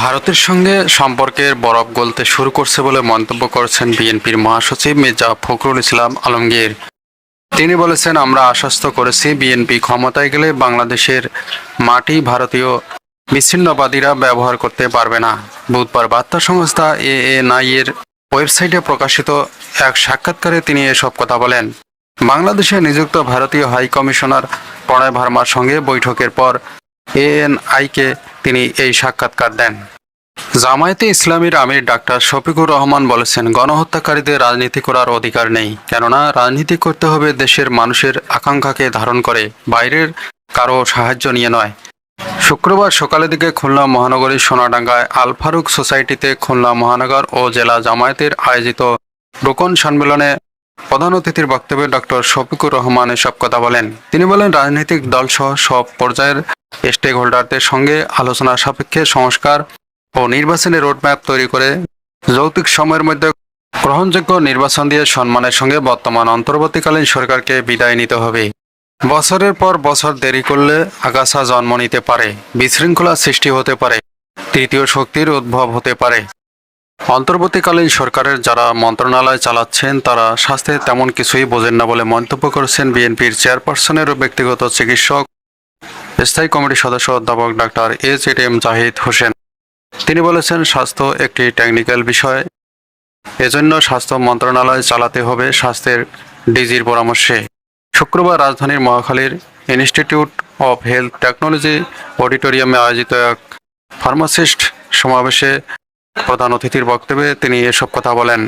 ভারতের সঙ্গে সম্পর্কের বরফ গলতে শুরু করছে বলে মন্তব্য করেছেন বিএনপির মহাসচিব মির্জা ফখরুল ইসলাম আলমগীর। তিনি বলেছেন, আমরা আশ্বস্ত করেছি বিএনপি ক্ষমতায় গেলে বাংলাদেশের মাটি ভারতীয় বিচ্ছিন্নবাদীরা ব্যবহার করতে পারবে না। বুধবার বার্তা সংস্থা এএনআই এর ওয়েবসাইটে প্রকাশিত এক সাক্ষাৎকারে তিনি এসব কথা বলেন। বাংলাদেশে নিযুক্ত ভারতীয় হাই কমিশনার প্রণয় ভার্মার সঙ্গে বৈঠকের পর এএনআইকে তিনি এই সাক্ষাৎকার দেন। জামায়াতে ইসলামীর আমির ডাক্তার শফিকুর রহমান বলেছেন, গণহত্যাকারীদের রাজনীতি করার অধিকার নেই। কেননা, রাজনীতি করতে হবে দেশের মানুষের আকাঙ্ক্ষাকে ধারণ করে, বাইরের কারও সাহায্য নিয়ে নয়। শুক্রবার সকালের দিকে খুলনা মহানগরীর সোনাডাঙ্গায় আল ফারুক সোসাইটিতে খুলনা মহানগর ও জেলা জামায়াতের আয়োজিত রোকন সম্মেলনে প্রধান অতিথির বক্তব্যে ডক্টর শফিকুর রহমান এসব কথা বলেন। তিনি বলেন, রাজনৈতিক দলসহ সব পর্যায়ের স্টেক হোল্ডারদের সঙ্গে আলোচনা সাপেক্ষে সংস্কার ও নির্বাচনী রোডম্যাপ তৈরি করে যৌক্তিক সময়ের মধ্যে গ্রহণযোগ্য নির্বাচন দিয়ে সম্মানের সঙ্গে বর্তমান অন্তর্বর্তীকালীন সরকারকে বিদায় নিতে হবে। বছরের পর বছর দেরি করলে আগাছা জন্ম নিতে পারে, বিশৃঙ্খলা সৃষ্টি হতে পারে, তৃতীয় শক্তির উদ্ভব হতে পারে। অন্তর্বর্তীকালীন সরকারের যারা মন্ত্রণালয় চালাচ্ছেন, তারা স্বাস্থ্যে তেমন কিছুই বোঝেন না বলে মন্তব্য করেছেন বিএনপির চেয়ারপারসনের ব্যক্তিগত চিকিৎসক, স্থায়ী কমিটির সদস্য অধ্যাপক doctor H M Zahid Hossain. তিনি বলেছেন, স্বাস্থ্য একটি টেকনিক্যাল বিষয়। এজন্য স্বাস্থ্য মন্ত্রণালয় চালাতে হবে স্বাস্থ্যের ডিজির পরামর্শে। শুক্রবার রাজধানীর মহাখালীর ইনস্টিটিউট অফ হেলথ টেকনোলজি অডিটোরিয়ামে আয়োজিত এক ফার্মাসিস্ট সমাবেশে প্রধান অতিথির বক্তব্যে তিনি এসব কথা বলেন।